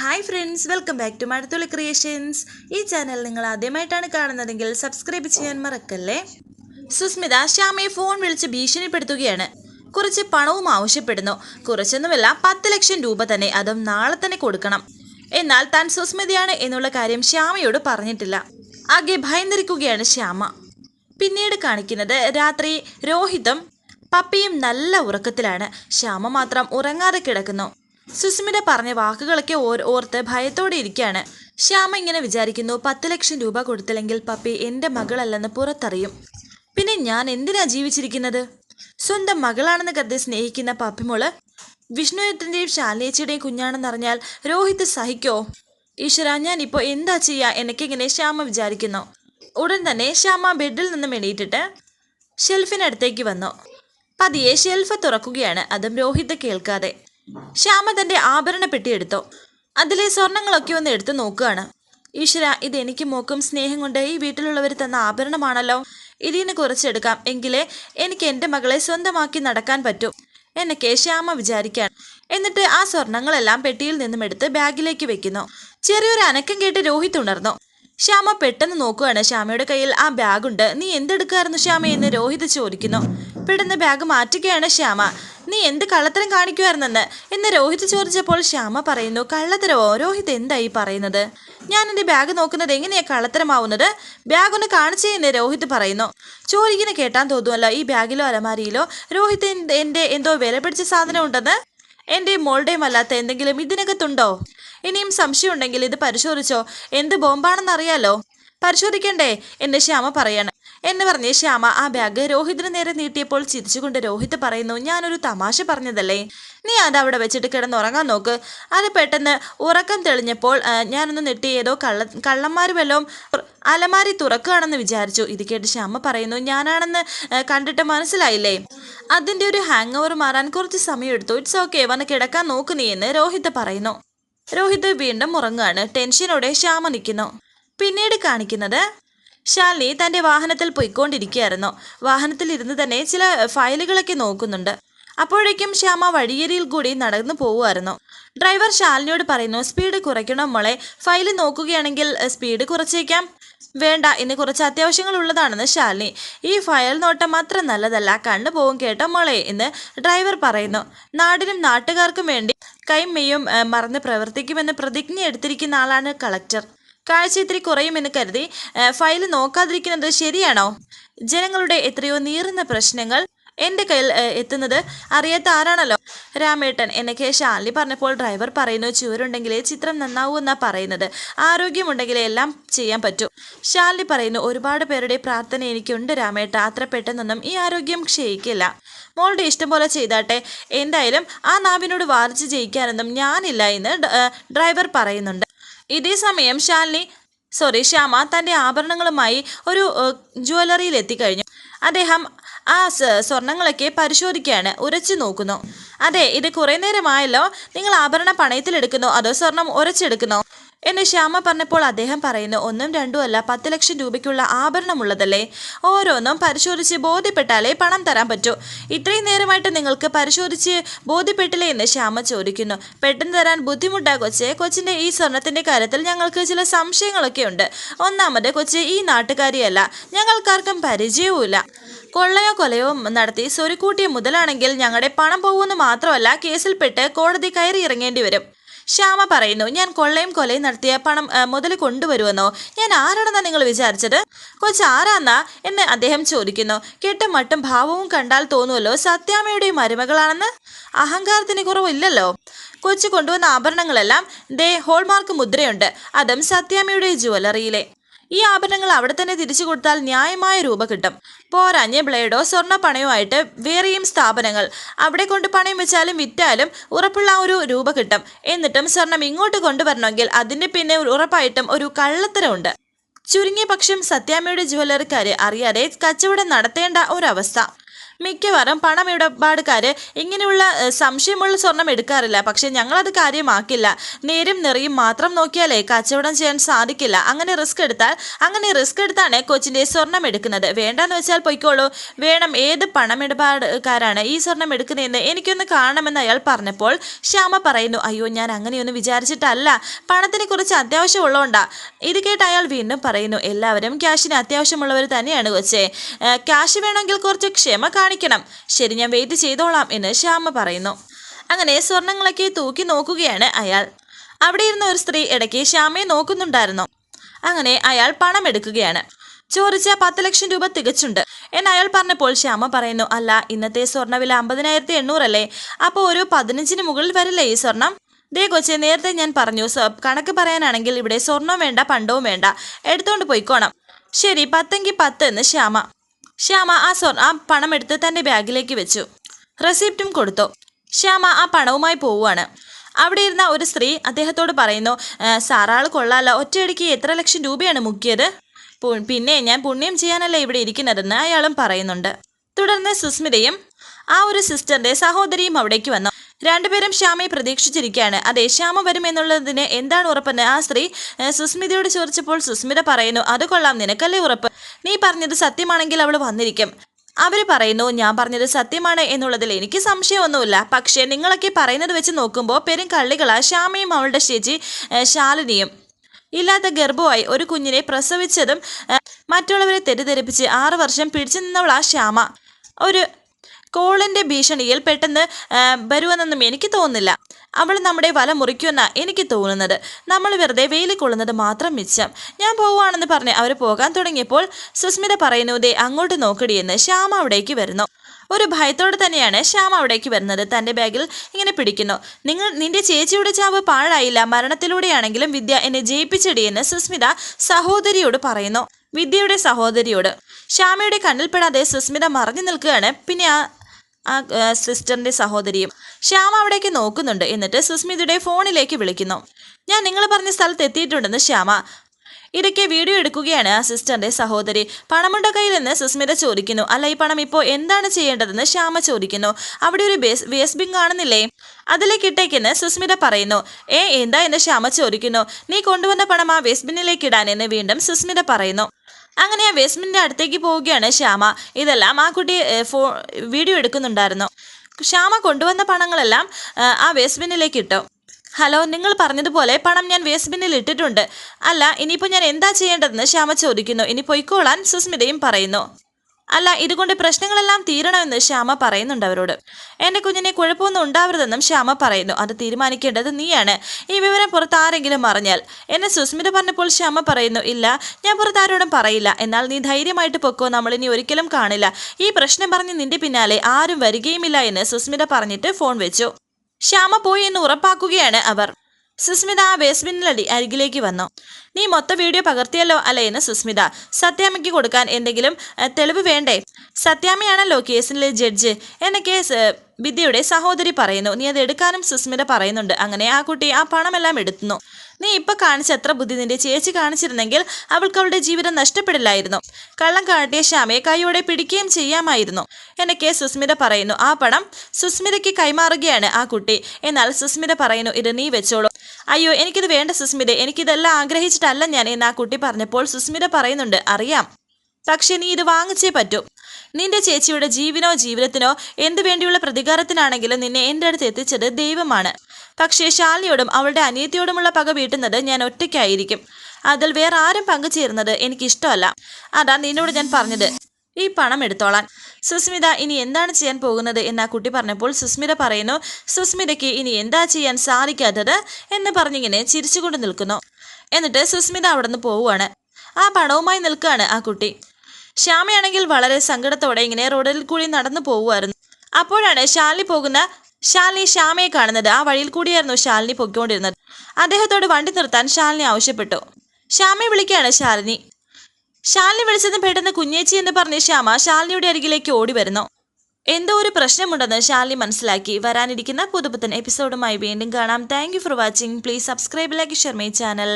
Hi friends welcome back to Mazhathulli creations ഈ channel നിങ്ങൾ ആദ്യമായിട്ടാണ് കാണുന്നതെങ്കിൽ സബ്സ്ക്രൈബ് ചെയ്യാൻ മറക്കല്ലേ? സുസ്മിത ശ്യാമയെ ഫോൺ വിളിച്ച് ഭീഷണിപ്പെടുത്തുകയാണ്. കുറച്ച് പണവും ആവശ്യപ്പെടുന്നു. കുറച്ചൊന്നുമല്ല പത്ത് ലക്ഷം രൂപ തന്നെ അതും നാളെ തന്നെ കൊടുക്കണം. എന്നാൽ താൻ സുസ്മിതയാണ് എന്നുള്ള കാര്യം ശ്യാമയോട് പറഞ്ഞിട്ടില്ല. ആകെ ഭയന്നിരിക്കുകയാണ് ശ്യാമ. പിന്നീട് കാണിക്കുന്നത് രാത്രി രോഹിതും പപ്പിയും നല്ല ഉറക്കത്തിലാണ്. ശ്യാമ മാത്രം ഉറങ്ങാതെ കിടക്കുന്നു. സുസ്മിത പറഞ്ഞ വാക്കുകളൊക്കെ ഓർ ഓർത്ത് ഭയത്തോടെ ഇരിക്കുകയാണ് ശ്യാമ ഇങ്ങനെ വിചാരിക്കുന്നു പത്ത് ലക്ഷം രൂപ കൊടുത്തില്ലെങ്കിൽ പപ്പി എന്റെ മകളല്ലെന്ന് പുറത്തറിയും. പിന്നെ ഞാൻ എന്തിനാ ജീവിച്ചിരിക്കുന്നത്? സ്വന്തം മകളാണെന്ന് കരുതി സ്നേഹിക്കുന്ന പപ്പിമോൾ വിഷ്ണുയത്തിന്റെയും ശാലേച്ചിയുടെയും കുഞ്ഞാണെന്നറിഞ്ഞാൽ രോഹിത് സഹിക്കോ? ഈശ്വര ഞാൻ ഇപ്പോൾ എന്താ ചെയ്യുക എനിക്കിങ്ങനെ ശ്യാമ വിചാരിക്കുന്നു. ഉടൻ തന്നെ ശ്യാമ ബെഡിൽ നിന്നും എണീറ്റിട്ട് ഷെൽഫിനടുത്തേക്ക് വന്നു. പതിയെ ഷെൽഫ് തുറക്കുകയാണ്. അതും രോഹിത് കേൾക്കാതെ. ശ്യാമ തന്റെ ആഭരണ പെട്ടിയെടുത്തോ അതിലെ സ്വർണങ്ങളൊക്കെ ഒന്ന് എടുത്തു നോക്കുകയാണ്. ഈശ്വര ഇത് എനിക്ക് മോക്കും സ്നേഹം കൊണ്ട് ഈ വീട്ടിലുള്ളവർ തന്ന ആഭരണമാണല്ലോ. ഇതിന് കുറച്ചെടുക്കാം എങ്കിലേ എനിക്ക് എന്റെ മകളെ സ്വന്തമാക്കി നടക്കാൻ പറ്റൂ. എന്നൊക്കെ ശ്യാമ വിചാരിക്കാണ് എന്നിട്ട് ആ സ്വർണങ്ങളെല്ലാം പെട്ടിയിൽ നിന്നും എടുത്ത് ബാഗിലേക്ക് വെക്കുന്നു. ചെറിയൊരു അനക്കം കേട്ട് രോഹിത് ഉണർന്നു. ശ്യാമ പെട്ടെന്ന് നോക്കുകയാണ്. ശ്യാമയുടെ കയ്യിൽ ആ ബാഗുണ്ട്. നീ എന്തെടുക്കായിരുന്നു ശ്യാമ എന്ന് രോഹിത് ചോദിക്കുന്നു. പെട്ടെന്ന് ബാഗ് മാറ്റുകയാണ് ശ്യാമ. നീ എന്ത് കള്ളത്തരം കാണിക്കുമായിരുന്നെന്ന് എന്ന് രോഹിത് ചോദിച്ചപ്പോൾ ശ്യാമ പറയുന്നു കള്ളത്തരമോ രോഹിത് എന്തായി പറയുന്നത്? ഞാൻ എന്റെ ബാഗ് നോക്കുന്നത് എങ്ങനെയാ കള്ളത്തരമാവുന്നത്? ബാഗ് ഒന്ന് കാണിച്ചേ എന്ന് രോഹിത് പറയുന്നു. ചോദിക്കുന്ന കേട്ടാൻ തോന്നുമല്ലോ ഈ ബാഗിലോ അലമാരിയിലോ രോഹിത് എന്റെ എന്തോ വില പിടിച്ച സാധനം ഉണ്ടെന്ന്? എന്റെ മോളുടെയും അല്ലാത്ത എന്തെങ്കിലും ഇതിനകത്തുണ്ടോ? ഇനിയും സംശയമുണ്ടെങ്കിൽ ഇത് പരിശോധിച്ചോ? എന്ത് ബോംബാണെന്നറിയാലോ? പരിശോധിക്കണ്ടേ? എന്ന് ശ്യാമ പറയാണ്. എന്ന് പറഞ്ഞ് ശ്യാമ ആ ബാഗ് രോഹിതിന് നേരെ നീട്ടിയപ്പോൾ ചിരിച്ചുകൊണ്ട് രോഹിത് പറയുന്നു ഞാനൊരു തമാശ പറഞ്ഞതല്ലേ? നീ അത് അവിടെ വെച്ചിട്ട് കിടന്നുറങ്ങാൻ നോക്ക്. അത് പെട്ടെന്ന് ഉറക്കം തെളിഞ്ഞപ്പോൾ ഞാനൊന്ന് നെട്ടി ഏതോ കള്ള കള്ളന്മാർ വല്ലതും അലമാരി തുറക്കുകയാണെന്ന് വിചാരിച്ചു. ഇത് കേട്ട് ശ്യാമ പറയുന്നു ഞാനാണെന്ന് കണ്ടിട്ട് മനസ്സിലായില്ലേ? അതിന്റെ ഒരു ഹാങ് ഓവർ മാറാൻ കുറച്ച് സമയം എടുത്തു ഇറ്റ്സ് ഓക്കെ വന്ന് കിടക്കാൻ നോക്ക് നീ എന്ന് രോഹിത് പറയുന്നു. രോഹിത് വീണ്ടും ഉറങ്ങുകയാണ്. ടെൻഷനോടെ ശ്യാമ നിൽക്കുന്നു പിന്നീട് കാണിക്കുന്നത് ശാലിനി തന്റെ വാഹനത്തിൽ പോയിക്കൊണ്ടിരിക്കുകയായിരുന്നു. വാഹനത്തിൽ ഇരുന്ന് തന്നെ ചില ഫയലുകളൊക്കെ നോക്കുന്നുണ്ട്. അപ്പോഴേക്കും ശ്യാമ വഴിയരിയിൽ കൂടി നടന്നു പോവുമായിരുന്നു. ഡ്രൈവർ ശാലിനിയോട് പറയുന്നു സ്പീഡ് കുറയ്ക്കണം മോളെ? ഫയൽ നോക്കുകയാണെങ്കിൽ സ്പീഡ് കുറച്ചേക്കാം. വേണ്ട ഇന്ന് കുറച്ച് അത്യാവശ്യങ്ങൾ ഉള്ളതാണെന്ന് ശാലിനി. ഈ ഫയൽ നോട്ടം അത്ര നല്ലതല്ല. കണ്ണു പോവും കേട്ടോ മോളെ എന്ന് ഡ്രൈവർ പറയുന്നു. നാടിനും നാട്ടുകാർക്കും വേണ്ടി കൈമെയും മറന്ന് പ്രവർത്തിക്കുമെന്ന് പ്രതിജ്ഞ എടുത്തിരിക്കുന്ന ആളാണ് കളക്ടർ. കാഴ്ച ഇത്തിരി കുറയുമെന്ന് കരുതി ഫയൽ നോക്കാതിരിക്കുന്നത് ശരിയാണോ? ജനങ്ങളുടെ എത്രയോ നീറുന്ന പ്രശ്നങ്ങൾ എന്റെ കയ്യിൽ എത്തുന്നത് അറിയാത്ത ആരാണല്ലോ? രാമേട്ടൻ എന്നൊക്കെ ശാലി പറഞ്ഞപ്പോൾ ഡ്രൈവർ പറയുന്നു ചുവരുണ്ടെങ്കിലേ ചിത്രം നന്നാവൂ എന്നാ പറയുന്നത്. ആരോഗ്യമുണ്ടെങ്കിലേ എല്ലാം ചെയ്യാൻ പറ്റൂ. ശാലി പറയുന്നു ഒരുപാട് പേരുടെ പ്രാർത്ഥന എനിക്കുണ്ട് രാമേട്ട അത്ര പെട്ടെന്നൊന്നും ഈ ആരോഗ്യം ക്ഷയിക്കില്ല. മോളുടെ ഇഷ്ടം പോലെ ചെയ്താട്ടെ എന്തായാലും ആ നാവിനോട് വാദിച്ച് ജയിക്കാനൊന്നും ഞാനില്ല എന്ന് ഡ്രൈവർ പറയുന്നുണ്ട്. ഇതേ സമയം ശാലിനി സോറി ശ്യാമ തന്റെ ആഭരണങ്ങളുമായി ഒരു ജ്വല്ലറിയിൽ എത്തിക്കഴിഞ്ഞു അദ്ദേഹം ആ സ്വർണങ്ങളൊക്കെ പരിശോധിക്കുകയാണ് ഉരച്ചു നോക്കുന്നു. അതെ ഇത് കുറേ നേരമായല്ലോ? നിങ്ങൾ ആഭരണ പണയത്തിലെടുക്കുന്നോ അതോ സ്വർണം ഉരച്ചെടുക്കുന്നോ? എന്ന് ശ്യാമ പറഞ്ഞപ്പോൾ അദ്ദേഹം പറയുന്നു ഒന്നും രണ്ടും അല്ല പത്ത് ലക്ഷം രൂപയ്ക്കുള്ള ആഭരണമുള്ളതല്ലേ ഓരോന്നും പരിശോധിച്ച് ബോധ്യപ്പെട്ടാലേ പണം തരാൻ പറ്റൂ. ഇത്രയും നേരമായിട്ട് നിങ്ങൾക്ക് പരിശോധിച്ച് ബോധ്യപ്പെട്ടില്ലേ എന്ന് ശ്യാമ ചോദിക്കുന്നു. പെട്ടെന്ന് തരാൻ ബുദ്ധിമുട്ടാ കൊച്ചെ. കൊച്ചിന്റെ ഈ സ്വർണത്തിന്റെ കാര്യത്തിൽ ഞങ്ങൾക്ക് ചില സംശയങ്ങളൊക്കെ ഉണ്ട്. ഒന്നാമത് കൊച്ചി ഈ നാട്ടുകാരിയല്ല. ഞങ്ങൾക്കാർക്കും പരിചയവുമില്ല. കൊള്ളയോ കൊലയോ നടത്തി സ്വരുക്കൂട്ടിയ മുതലാണെങ്കിൽ ഞങ്ങളുടെ പണം പോകുമെന്ന് മാത്രമല്ല കേസിൽപ്പെട്ട് കോടതി കയറി ഇറങ്ങേണ്ടി വരും. ശ്യാമ പറയുന്നു ഞാൻ കൊള്ളയും കൊലയും നടത്തിയ പണം മുതൽ കൊണ്ടുവരുമെന്നോ? ഞാൻ ആരാണെന്നാ നിങ്ങൾ വിചാരിച്ചത്? കൊച്ച് ആരാന്നാ? എന്ന് അദ്ദേഹം ചോദിക്കുന്നു. കെട്ടും മട്ടും ഭാവവും കണ്ടാൽ തോന്നുമല്ലോ സത്യാമ്മയുടെ മരുമകളാണെന്ന്? അഹങ്കാരത്തിന് കുറവില്ലല്ലോ? കൊച്ചു കൊണ്ടുവന്ന ആഭരണങ്ങളെല്ലാം ദേ ഹോൾമാർക്ക് മുദ്രയുണ്ട്. അതും സത്യാമ്മയുടെ ജ്വല്ലറിയിലെ. ഈ ആഭരണങ്ങൾ അവിടെ തന്നെ തിരിച്ചു കൊടുത്താൽ ന്യായമായ രൂപ കിട്ടും. പോരാഞ്ഞ് ബ്ലേഡോ സ്വർണ പണയോ ആയിട്ട് വേറെയും സ്ഥാപനങ്ങൾ. അവിടെ കൊണ്ട് പണയം വെച്ചാലും വിറ്റാലും ഉറപ്പുള്ള ഒരു രൂപ കിട്ടും. എന്നിട്ടും സ്വർണം ഇങ്ങോട്ട് കൊണ്ടുവരണമെങ്കിൽ അതിന്റെ പിന്നെ ഉറപ്പായിട്ടും ഒരു കള്ളത്തരമുണ്ട്. ചുരുങ്ങിയ പക്ഷം സത്യാമ്മയുടെ ജുവലറിക്കാര് അറിയാതെ കച്ചവടം നടത്തേണ്ട ഒരവസ്ഥ. മിക്കവാറും പണമിടപാടുകാര് ഇങ്ങനെയുള്ള സംശയമുള്ള സ്വർണം എടുക്കാറില്ല. പക്ഷെ ഞങ്ങളത് കാര്യമാക്കില്ല. നേരും നിറയും മാത്രം നോക്കിയാലേ കച്ചവടം ചെയ്യാൻ സാധിക്കില്ല. അങ്ങനെ റിസ്ക് എടുത്താൽ അങ്ങനെ റിസ്ക് എടുത്താണ് കൊച്ചിന്റെ സ്വർണം എടുക്കുന്നത്. വേണ്ടെന്ന് വെച്ചാൽ പൊയ്ക്കോളൂ. വേണം ഏത് പണമിടപാടുകാരാണ് ഈ സ്വർണം എടുക്കുന്നതെന്ന് എനിക്കൊന്ന് കാണണമെന്ന് അയാൾ പറഞ്ഞപ്പോൾ ശ്യാമ പറയുന്നു അയ്യോ ഞാൻ അങ്ങനെയൊന്നും വിചാരിച്ചിട്ടല്ല. പണത്തിനെ കുറിച്ച് അത്യാവശ്യമുള്ളതുകൊണ്ടാ ഇത് കേട്ട് അയാൾ വീണ്ടും പറയുന്നു എല്ലാവരും ക്യാഷിന് അത്യാവശ്യമുള്ളവർ തന്നെയാണ് കൊച്ചേ. ക്യാഷ് വേണമെങ്കിൽ കുറച്ച് ക്ഷമ കാണിക്കണം ശരി ഞാൻ വെയിറ്റ് ചെയ്തോളാം എന്ന് ശ്യാമ പറയുന്നു. അങ്ങനെ സ്വർണങ്ങളൊക്കെ തൂക്കി നോക്കുകയാണ് അയാൾ. അവിടെ ഇരുന്ന ഒരു സ്ത്രീ ഇടയ്ക്ക് ശ്യാമയെ നോക്കുന്നുണ്ടായിരുന്നു. അങ്ങനെ അയാൾ പണം എടുക്കുകയാണ്. ചോദിച്ച പത്ത് ലക്ഷം രൂപ തികച്ചുണ്ട് എന്ന് അയാൾ പറഞ്ഞപ്പോൾ ശ്യാമ പറയുന്നു അല്ല ഇന്നത്തെ സ്വർണവില അമ്പതിനായിരത്തി എണ്ണൂറല്ലേ അപ്പോൾ ഒരു പതിനഞ്ചിന് മുകളിൽ വരില്ലേ ഈ സ്വർണം? ദേ കൊച്ചെ നേരത്തെ ഞാൻ പറഞ്ഞു കണക്ക് പറയാനാണെങ്കിൽ ഇവിടെ സ്വർണവും വേണ്ട പണ്ടവും വേണ്ട. എടുത്തോണ്ട് പോയിക്കോണം. ശരി പത്തെങ്കിൽ പത്ത് എന്ന് ശ്യാമ ശ്യാമ ആ സ്വർണ ആ പണം എടുത്ത് തന്റെ ബാഗിലേക്ക് വെച്ചു. റെസിപ്റ്റും കൊടുത്തു. ശ്യാമ ആ പണവുമായി പോവുകയാണ്. അവിടെ ഇരുന്ന ഒരു സ്ത്രീ അദ്ദേഹത്തോട് പറയുന്നു "ഏ, സാറാൾ കൊള്ളാലോ. ഒറ്റയടിക്ക് എത്ര ലക്ഷം രൂപയാണ് മുക്കിയത്? പിന്നെ ഞാൻ പുണ്യം ചെയ്യാനല്ലേ ഇവിടെ ഇരിക്കുന്നതെന്ന് അയാളും പറയുന്നുണ്ട്. തുടർന്ന് സുസ്മിതയും ആ ഒരു സിസ്റ്ററിന്റെ സഹോദരിയും അവിടേക്ക് വന്നു. രണ്ടുപേരും ശ്യാമയെ പ്രതീക്ഷിച്ചിരിക്കുകയാണ്. അതെ ശ്യാമ വരുമെന്നുള്ളതിന് എന്താണ് ഉറപ്പെന്ന്? ആ സ്ത്രീ സുസ്മിതയോട് ചോദിച്ചപ്പോൾ സുസ്മിത പറയുന്നു അത് കൊള്ളാം നിനക്കല്ലേ ഉറപ്പ്? നീ പറഞ്ഞത് സത്യമാണെങ്കിൽ അവൾ വന്നിരിക്കും. അവർ പറയുന്നു ഞാൻ പറഞ്ഞത് സത്യമാണ് എന്നുള്ളതിൽ എനിക്ക് സംശയമൊന്നുമില്ല. പക്ഷേ നിങ്ങളൊക്കെ പറയുന്നത് വെച്ച് നോക്കുമ്പോൾ പെരും കള്ളികളാ ശ്യാമയും അവളുടെ ചേച്ചി ശാലിനിയും. ഇല്ലാത്ത ഗർഭമായി ഒരു കുഞ്ഞിനെ പ്രസവിച്ചതും മറ്റുള്ളവരെ തെറ്റിദ്ധരിപ്പിച്ച് ആറു വർഷം പിടിച്ചു നിന്നവളാ ശ്യാമ. ഒരു കോളിന്റെ ഭീഷണിയിൽ പെട്ടെന്ന് വരുമെന്നൊന്നും എനിക്ക് തോന്നുന്നില്ല. അവൾ നമ്മുടെ വല മുറിക്കുമെന്നാണ് എനിക്ക് തോന്നുന്നത്. നമ്മൾ വെറുതെ വെയിൽ കൊള്ളുന്നത് മാത്രം മിച്ചം. ഞാൻ പോവുകയാണെന്ന് പറഞ്ഞ് അവർ പോകാൻ തുടങ്ങിയപ്പോൾ സുസ്മിത പറയുന്നു ദേ അങ്ങോട്ട് നോക്കടിയെന്ന് ശ്യാമ അവിടേക്ക് വരുന്നു. ഒരു ഭയത്തോടെ തന്നെയാണ് ശ്യാമ അവിടേക്ക് വരുന്നത്. തന്റെ ബാഗിൽ ഇങ്ങനെ പിടിക്കുന്നു. നിങ്ങൾ നിന്റെ ചേച്ചിയുടെ ചാവ് പാഴായില്ല. മരണത്തിലൂടെയാണെങ്കിലും വിദ്യ എന്നെ ജയിപ്പിച്ചിടിയെന്ന് സുസ്മിത സഹോദരിയോട് പറയുന്നു. വിദ്യയുടെ സഹോദരിയോട്. ശ്യാമയുടെ കണ്ണിൽപ്പെടാതെ സുസ്മിത മറഞ്ഞു നിൽക്കുകയാണ്. പിന്നെ ആ ആ സിസ്റ്ററിന്റെ സഹോദരിയും ശ്യാമ അവിടേക്ക് നോക്കുന്നുണ്ട്. എന്നിട്ട് സുസ്മിതയുടെ ഫോണിലേക്ക് വിളിക്കുന്നു. ഞാൻ നിങ്ങൾ പറഞ്ഞ സ്ഥലത്ത് എത്തിയിട്ടുണ്ടെന്ന് ശ്യാമ. ഇടയ്ക്ക് വീഡിയോ എടുക്കുകയാണ് ആ സിസ്റ്ററിന്റെ സഹോദരി. പണമുണ്ട കയ്യിൽ നിന്ന് സുസ്മിത ചോദിക്കുന്നു. അല്ല ഈ പണം ഇപ്പോൾ എന്താണ് ചെയ്യേണ്ടതെന്ന് ശ്യാമ ചോദിക്കുന്നു. അവിടെ ഒരു ബേസ് വേസ്റ്റ് ബിൻ കാണുന്നില്ലേ? അതിലേക്ക് ഇട്ടേക്കെന്ന് സുസ്മിത പറയുന്നു. ഏ എന്താ എന്ന് ശ്യാമ ചോദിക്കുന്നു. നീ കൊണ്ടുവന്ന പണം ആ വേസ്റ്റ് ബിന്നിലേക്ക് ഇടാനെന്ന് വീണ്ടും സുസ്മിത പറയുന്നു. അങ്ങനെ ആ ബേസ്മെന്റിന്റെ അടുത്തേക്ക് പോവുകയാണ് ശ്യാമ. ഇതെല്ലാം ആ കുട്ടി ഫോ വീഡിയോ എടുക്കുന്നുണ്ടായിരുന്നു. ശ്യാമ കൊണ്ടുവന്ന പണങ്ങളെല്ലാം ആ വേസ്റ്റ്ബിന്നിലേക്ക് ഇട്ടു. ഹലോ നിങ്ങൾ പറഞ്ഞതുപോലെ പണം ഞാൻ വേസ്റ്റ് ബിന്നിൽ ഇട്ടിട്ടുണ്ട്. അല്ല ഇനിയിപ്പോൾ ഞാൻ എന്താ ചെയ്യേണ്ടതെന്ന് ശ്യാമ ചോദിക്കുന്നു. ഇനി പൊയ്ക്കോളാൻ സുസ്മിതയും പറയുന്നു. അല്ല ഇതുകൊണ്ട് പ്രശ്നങ്ങളെല്ലാം തീരണമെന്ന് ശ്യാമ പറയുന്നുണ്ട് അവരോട്. എന്റെ കുഞ്ഞിനെ കുഴപ്പമൊന്നും ഉണ്ടാവരുതെന്നും ശ്യാമ പറയുന്നു. അത് തീരുമാനിക്കേണ്ടത് നീയാണ്. ഈ വിവരം പുറത്ത് ആരെങ്കിലും അറിഞ്ഞാൽ. എന്നെ സുസ്മിത പറഞ്ഞപ്പോൾ ശ്യാമ പറയുന്നു ഇല്ല ഞാൻ പുറത്ത് ആരോടും പറയില്ല. എന്നാൽ നീ ധൈര്യമായിട്ട് പൊക്കോ. നമ്മൾ ഇനി ഒരിക്കലും കാണില്ല. ഈ പ്രശ്നം പറഞ്ഞ് നിന്റെ പിന്നാലെ ആരും വരികയുമില്ല എന്ന് സുസ്മിത പറഞ്ഞിട്ട് ഫോൺ വെച്ചു. ശ്യാമ പോയി എന്ന് ഉറപ്പാക്കുകയാണ് അവർ. സുസ്മിത ബേസ്മെന്റിലടി അരികിലേക്ക് വന്നു. നീ മൊത്ത വീഡിയോ പകർത്തിയല്ലോ അല്ലേ? എന്ന് സുസ്മിത. സത്യാമ്മയ്ക്ക് കൊടുക്കാൻ എന്തെങ്കിലും തെളിവ് വേണ്ടേ? സത്യാമ്മയാണല്ലോ കേസിലെ ജഡ്ജ് എന്ന കേസ് വിദ്യയുടെ സഹോദരി പറയുന്നു. നീ അത് എടുക്കാനും സുസ്മിത പറയുന്നുണ്ട്. അങ്ങനെ ആ കുട്ടി ആ പണമെല്ലാം എടുത്തുന്നു. നീ ഇപ്പൊ കാണിച്ച എത്ര ബുദ്ധി നിന്റെ ചേച്ചി കാണിച്ചിരുന്നെങ്കിൽ അവൾക്ക് അവളുടെ ജീവിതം നഷ്ടപ്പെടില്ലായിരുന്നു. കള്ളം കാട്ടിയ ശ്യാമയെ കൈയോടെ പിടിക്കുകയും ചെയ്യാമായിരുന്നു. എന്നൊക്കെ സുസ്മിത പറയുന്നു. ആ പണം സുസ്മിതയ്ക്ക് കൈമാറുകയാണ് ആ കുട്ടി എന്നാൽ സുസ്മിത പറയുന്നു. ഇത് നീ വെച്ചോളൂ. അയ്യോ എനിക്കിത് വേണ്ട സുസ്മിത. എനിക്കിതെല്ലാം ആഗ്രഹിച്ചിട്ടല്ല ഞാൻ എന്ന് ആ കുട്ടി പറഞ്ഞപ്പോൾ സുസ്മിത പറയുന്നുണ്ട് അറിയാം. പക്ഷെ നീ ഇത് വാങ്ങിച്ചേ പറ്റൂ. നിന്റെ ചേച്ചിയുടെ ജീവനോ ജീവിതത്തിനോ എന്തു വേണ്ടിയുള്ള പ്രതികാരത്തിനാണെങ്കിലും നിന്നെ എന്റെ അടുത്ത് എത്തിച്ചത് ദൈവമാണ്. പക്ഷേ ശാലിയോടും അവളുടെ അനിയത്തിയോടുമുള്ള പക വീട്ടുന്നത് ഞാൻ ഒറ്റയ്ക്കായിരിക്കും. അതിൽ വേറെ ആരും പങ്കുചേരുന്നത് എനിക്കിഷ്ടമല്ല. അതാ നിന്നോട് ഞാൻ പറഞ്ഞത്. ഈ പണം എടുത്തോളാൻ സുസ്മിത ഇനി എന്താണ് ചെയ്യാൻ പോകുന്നത്? എന്ന് ആ കുട്ടി പറഞ്ഞപ്പോൾ സുസ്മിത പറയുന്നു സുസ്മിതയ്ക്ക് ഇനി എന്താ ചെയ്യാൻ സാധിക്കാത്തത്? എന്ന് പറഞ്ഞിങ്ങനെ ചിരിച്ചുകൊണ്ട് നിൽക്കുന്നു. എന്നിട്ട് സുസ്മിത അവിടെ നിന്ന് പോവുകയാണ്. ആ പണവുമായി നിൽക്കുകയാണ് ആ കുട്ടി. ശ്യാമയാണെങ്കിൽ വളരെ സങ്കടത്തോടെ ഇങ്ങനെ റോഡിൽ കൂടി നടന്നു പോവുമായിരുന്നു. അപ്പോഴാണ് ശാലി പോകുന്ന ശാലിനി ശ്യാമയെ കാണുന്നത്. ആ വഴിയിൽ കൂടിയായിരുന്നു ശാലിനി പൊയ്ക്കൊണ്ടിരുന്നത്. അദ്ദേഹത്തോട് വണ്ടി നിർത്താൻ ശാലിനി ആവശ്യപ്പെട്ടു. ശ്യാമയെ വിളിക്കുകയാണ് ശാലിനി. ശാലിനി വിളിച്ചതും പെട്ടെന്ന് കുഞ്ഞേച്ചി എന്ന് പറഞ്ഞ് ശ്യാമ ശാലിനിയുടെ അരികിലേക്ക് ഓടി വരുന്നു. എന്തോ ഒരു പ്രശ്നമുണ്ടെന്ന് ശാലിനി മനസ്സിലാക്കി. വരാനിരിക്കുന്ന പുതുപുത്തൻ എപ്പിസോഡുമായി വീണ്ടും കാണാം. Thank for watching please subscribe like share my channel